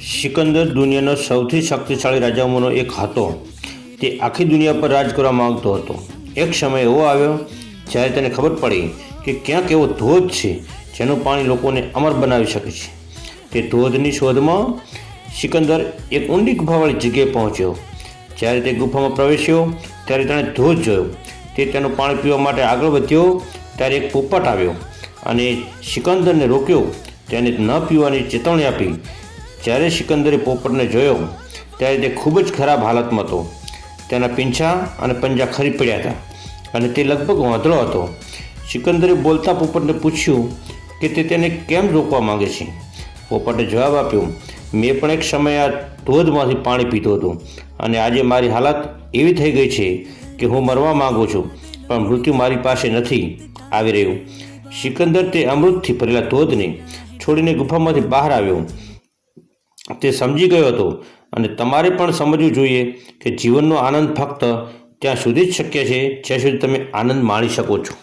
સિકંદર દુનિયાનો સૌથી શક્તિશાળી રાજાઓમાંનો એક હતો. તે આખી દુનિયા પર રાજ કરવા માંગતો હતો. એક સમય એવો આવ્યો જ્યારે તેને ખબર પડી કે ક્યાંક એવો ધોધ છે જેનું પાણી લોકોને અમર બનાવી શકે છે. તે ધોધની શોધમાં સિકંદર એક ઊંડી ગુફાવાળી જગ્યાએ પહોંચ્યો. જ્યારે તે ગુફામાં પ્રવેશ્યો ત્યારે તેણે ધોધ જોયો. તે તેનું પાણી પીવા માટે આગળ વધ્યો ત્યારે એક પોપટ આવ્યો અને સિકંદરને રોક્યો. તેને ન પીવાની ચેતવણી આપી. જ્યારે સિકંદરે પોપટને જોયો, ત્યારે તે ખૂબ જ ખરાબ હાલતમાં હતો. તેના પીંછા અને પંજા ખરી પડ્યા હતા અને તે લગભગ વાંધળો હતો. સિકંદરે બોલતા પોપટને પૂછ્યું કે તે તેને કેમ રોકવા માંગે છે? પોપટે જવાબ આપ્યો, મેં પણ એક સમયે આ ધોધમાંથી પાણી પીધું હતું અને આજે મારી હાલત એવી થઈ ગઈ છે કે હું મરવા માગું છું, પણ મૃત્યુ મારી પાસે નથી આવી રહ્યું. સિકંદર તે અમૃતથી ભરેલા ધોધને છોડીને ગુફામાંથી બહાર આવ્યો. તે સમજી ગયો હતો અને તમારે પણ સમજવું જોઈએ કે જીવનનો આનંદ ફક્ત ત્યાં સુધી જ શક્ય છે જ્યાં સુધી તમે આનંદ માણી શકો છો.